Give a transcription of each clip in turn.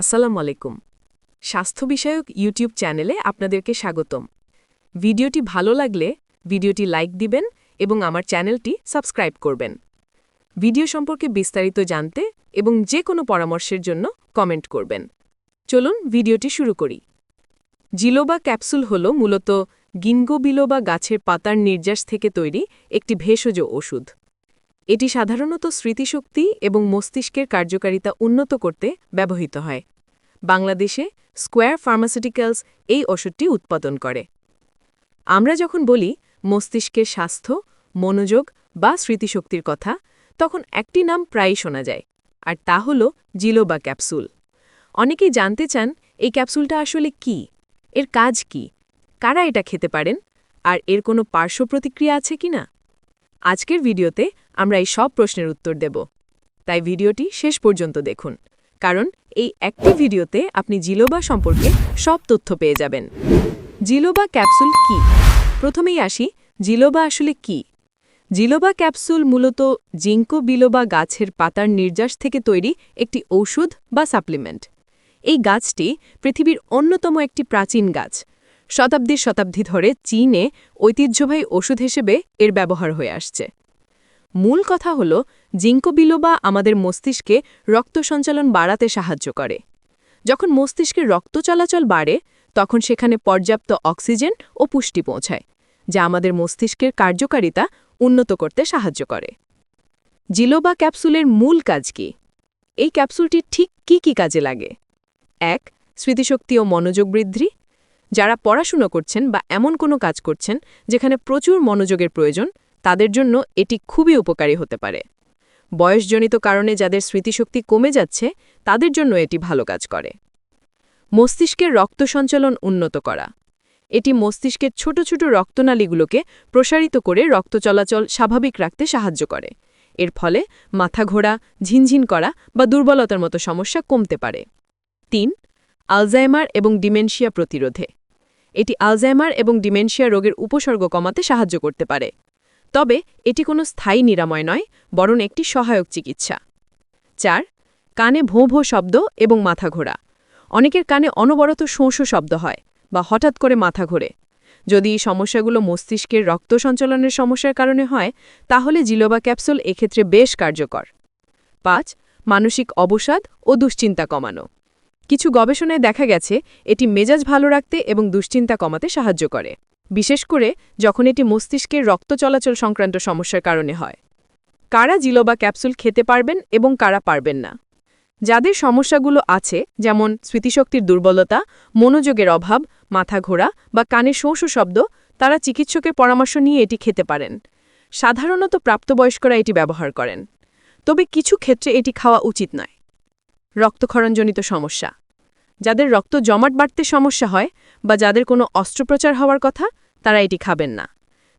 আসসালামু আলাইকুম। স্বাস্থ্য বিষয়ক ইউটিউব চ্যানেলে আপনাদেরকে স্বাগতম। ভিডিওটি ভালো লাগলে ভিডিওটি লাইক দিবেন এবং আমার চ্যানেলটি সাবস্ক্রাইব করবেন। ভিডিও সম্পর্কে বিস্তারিত জানতে এবং যে কোনো পরামর্শের জন্য কমেন্ট করবেন। চলুন ভিডিওটি শুরু করি। জিলোবা ক্যাপসুল হল মূলত গিনগো বিলোবা গাছের পাতার নির্যাস থেকে তৈরি একটি ভেষজ ওষুধ। এটি সাধারণত স্মৃতিশক্তি এবং মস্তিষ্কের কার্যকারিতা উন্নত করতে ব্যবহৃত হয়। বাংলাদেশে স্কোয়ার ফার্মাসিউটিক্যালস এই ওষুধটি উৎপাদন করে। আমরা যখন বলি মস্তিষ্কের স্বাস্থ্য, মনোযোগ বা স্মৃতিশক্তির কথা, তখন একটি নাম প্রায়ই শোনা যায়, আর তা হল জিলোবা ক্যাপসুল। অনেকেই জানতে চান, এই ক্যাপসুলটা আসলে কি? এর কাজ কি? কারা এটা খেতে পারেন? আর এর কোনো পার্শ্ব প্রতিক্রিয়া আছে কিনা আজকের ভিডিওতে আমরা এই সব প্রশ্নের উত্তর দেব। তাই ভিডিওটি শেষ পর্যন্ত দেখুন। কারণ এই একটি ভিডিওতে আপনি জিলোবা সম্পর্কে সব তথ্য পেয়ে যাবেন। জিলোবা ক্যাপসুল কি? প্রথমেই আসি, জিলোবা আসলে কি? জিলোবা ক্যাপসুল মূলত জিঙ্কো বিলোবা গাছের পাতার নির্যাস থেকে তৈরি একটি ঔষধ বা সাপ্লিমেন্ট। এই গাছটি পৃথিবীর অন্যতম একটি প্রাচীন গাছ। শতাব্দীর শতাব্দী ধরে চীনে ঐতিহ্যবাহী ওষুধ হিসেবে এর ব্যবহার হয়ে আসছে। মূল কথা হল, জিঙ্কো বিলোবা আমাদের মস্তিষ্কে রক্ত সঞ্চালন বাড়াতে সাহায্য করে। যখন মস্তিষ্কের রক্ত চলাচল বাড়ে, তখন সেখানে পর্যাপ্ত অক্সিজেন ও পুষ্টি পৌঁছায়, যা আমাদের মস্তিষ্কের কার্যকারিতা উন্নত করতে সাহায্য করে। জিলোবা ক্যাপসুলের মূল কাজ কি? এই ক্যাপসুলটি ঠিক কি কি কাজে লাগে? এক, স্মৃতিশক্তি ও মনোযোগ বৃদ্ধি। যারা পড়াশুনো করছেন বা এমন কোনো কাজ করছেন, যেখানে প্রচুর মনোযোগের প্রয়োজন তাদের জন্য এটি খুবই উপকারী হতে পারে। বয়সজনিত কারণে যাদের স্মৃতিশক্তি কমে যাচ্ছে, তাদের জন্য এটি ভালো কাজ করে। মস্তিষ্কের রক্ত সঞ্চালন উন্নত করা। এটি মস্তিষ্কের ছোট ছোট রক্তনালীগুলোকে প্রসারিত করে রক্ত চলাচল স্বাভাবিক রাখতে সাহায্য করে। এর ফলে মাথা ঘোরা, ঝিনঝিন করা বা দুর্বলতার মতো সমস্যা কমতে পারে। তিন, আলজাইমার এবং ডিমেনশিয়া প্রতিরোধে। এটি আলজাইমার এবং ডিমেনশিয়া রোগের উপসর্গ কমাতে সাহায্য করতে পারে। তবে এটি কোনো স্থায়ী নিরাময় নয়, বরং একটি সহায়ক চিকিৎসা। চার, কানে ভোঁ ভোঁ শব্দ এবং মাথা ঘোরা। অনেকের কানে অনবরত শোঁশো শব্দ হয়, বা হঠাৎ করে মাথা ঘোরে। যদি এই সমস্যাগুলো মস্তিষ্কের রক্ত সঞ্চালনের সমস্যার কারণে হয়, তাহলে জিলোবা ক্যাপসুল এক্ষেত্রে বেশ কার্যকর। পাঁচ, মানসিক অবসাদ ও দুশ্চিন্তা কমানো। কিছু গবেষণায় দেখা গেছে, এটি মেজাজ ভালো রাখতে এবং দুশ্চিন্তা কমাতে সাহায্য করে। বিশেষ করে যখন এটি মস্তিষ্কের রক্ত চলাচল সংক্রান্ত সমস্যার কারণে হয়। কারা জিলোবা ক্যাপসুল খেতে পারবেন এবং কারা পারবেন না? যাদের সমস্যাগুলো আছে, যেমন স্মৃতিশক্তির দুর্বলতা, মনোযোগের অভাব, মাথা ঘোরা বা কানে শোঁশো শব্দ, তারা চিকিৎসকের পরামর্শ নিয়ে এটি খেতে পারেন। সাধারণত প্রাপ্তবয়স্করা এটি ব্যবহার করেন। তবে কিছু ক্ষেত্রে এটি খাওয়া উচিত নয়। রক্তক্ষরণজনিত সমস্যা। যাদের রক্ত জমাট বাড়তে সমস্যা হয় বা যাদের কোনো অস্ত্রোপচার হওয়ার কথা তারা এটি খাবেন না।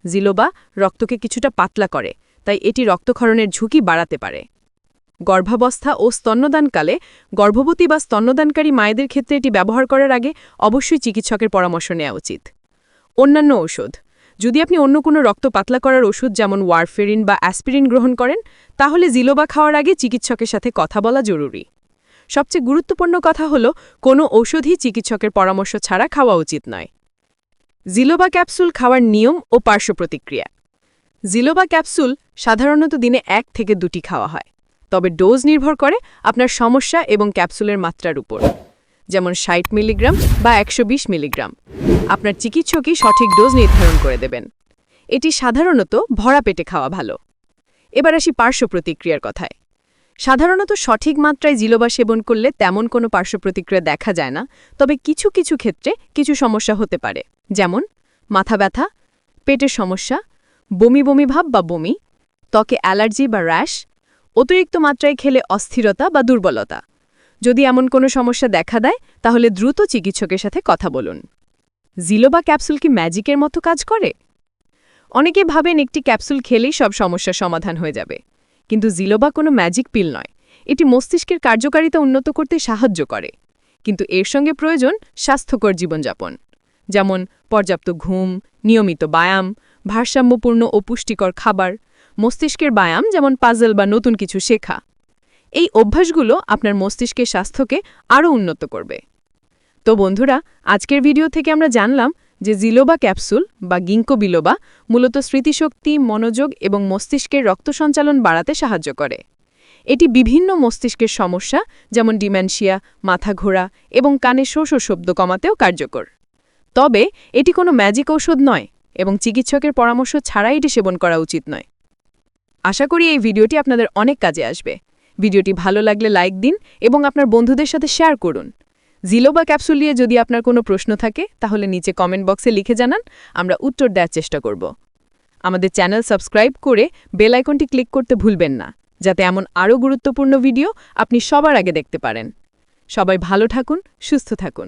জিলোবা রক্তকে কিছুটা পাতলা করে, তাই এটি রক্তক্ষরণের ঝুঁকি বাড়াতে পারে। গর্ভাবস্থা ও স্তন্যদানকালে গর্ভবতী বা স্তন্যদানকারী মায়েদের ক্ষেত্রে এটি ব্যবহার করার আগে অবশ্যই চিকিৎসকের পরামর্শ নেওয়া উচিত। অন্যান্য ঔষধ, যদি আপনি অন্য কোনো রক্ত পাতলা করার ওষুধ যেমন ওয়ারফেরিন বা অ্যাসপিরিন গ্রহণ করেন, তাহলে জিলোবা খাওয়ার আগে চিকিৎসকের সাথে কথা বলা জরুরি। সবচেয়ে গুরুত্বপূর্ণ কথা হল, কোনো ঔষধই চিকিৎসকের পরামর্শ ছাড়া খাওয়া উচিত নয়। জিলোবা ক্যাপসুল খাওয়ার নিয়ম ও পার্শ্ব প্রতিক্রিয়া। জিলোবা ক্যাপসুল সাধারণত দিনে এক থেকে দুটি খাওয়া হয়, তবে ডোজ নির্ভর করে আপনার সমস্যা এবং ক্যাপসুলের মাত্রার উপর। যেমন ষাট মিলিগ্রাম বা একশো বিশ মিলিগ্রাম। আপনার চিকিৎসকই সঠিক ডোজ নির্ধারণ করে দেবেন। এটি সাধারণত ভরা পেটে খাওয়া ভালো। এবার আসি পার্শ্ব প্রতিক্রিয়ার কথায়। সাধারণত সঠিক মাত্রায় জিলোবা সেবন করলে তেমন কোনো পার্শ্ব প্রতিক্রিয়া দেখা যায় না, তবে কিছু কিছু ক্ষেত্রে কিছু সমস্যা হতে পারে। যেমন, মাথা ব্যথা, পেটের সমস্যা, বমি বমি ভাব বা বমি, ত্বকে অ্যালার্জি বা র্যাশ, অতিরিক্ত মাত্রায় খেলে অস্থিরতা বা দুর্বলতা। যদি এমন কোনো সমস্যা দেখা দেয়, তাহলে দ্রুত চিকিৎসকের সাথে কথা বলুন। জিলোবা ক্যাপসুল কি ম্যাজিকের মতো কাজ করে? অনেকে ভাবেন একটি ক্যাপসুল খেলেই সব সমস্যার সমাধান হয়ে যাবে। কিন্তু জিলোবা কোনো ম্যাজিক পিল নয়। এটি মস্তিষ্কের কার্যকারিতা উন্নত করতে সাহায্য করে। কিন্তু এর সঙ্গে প্রয়োজন স্বাস্থ্যকর জীবনযাপন। যেমন পর্যাপ্ত ঘুম, নিয়মিত ব্যায়াম, ভারসাম্যপূর্ণ ও পুষ্টিকর খাবার, মস্তিষ্কের ব্যায়াম যেমন পাজল বা নতুন কিছু শেখা। এই অভ্যাসগুলো আপনার মস্তিষ্কের স্বাস্থ্যকে আরও উন্নত করবে। তো বন্ধুরা, আজকের ভিডিও থেকে আমরা জানলাম যে জিলোবা ক্যাপসুল বা গিঙ্কো বিলোবা মূলত স্মৃতিশক্তি, মনোযোগ এবং মস্তিষ্কের রক্ত সঞ্চালন বাড়াতে সাহায্য করে। এটি বিভিন্ন মস্তিষ্কের সমস্যা যেমন ডিমেনশিয়া মাথা ঘোরা এবং কানে শোষ শব্দ কমাতেও কার্যকর। তবে এটি কোনো ম্যাজিক ঔষধ নয় এবং চিকিৎসকের পরামর্শ ছাড়াই এটি সেবন করা উচিত নয়। আশা করি এই ভিডিওটি আপনাদের অনেক কাজে আসবে। ভিডিওটি ভালো লাগলে লাইক দিন এবং আপনার বন্ধুদের সাথে শেয়ার করুন। জিলো বা ক্যাপসুল নিয়ে যদি আপনার কোনো প্রশ্ন থাকে, তাহলে নিচে কমেন্ট বক্সে লিখে জানান, আমরা উত্তর দেওয়ার চেষ্টা করব। আমাদের চ্যানেল সাবস্ক্রাইব করে বেল আইকনটি ক্লিক করতে ভুলবেন না, যাতে এমন আরও গুরুত্বপূর্ণ ভিডিও আপনি সবার আগে দেখতে পারেন। সবাই ভালো থাকুন, সুস্থ থাকুন।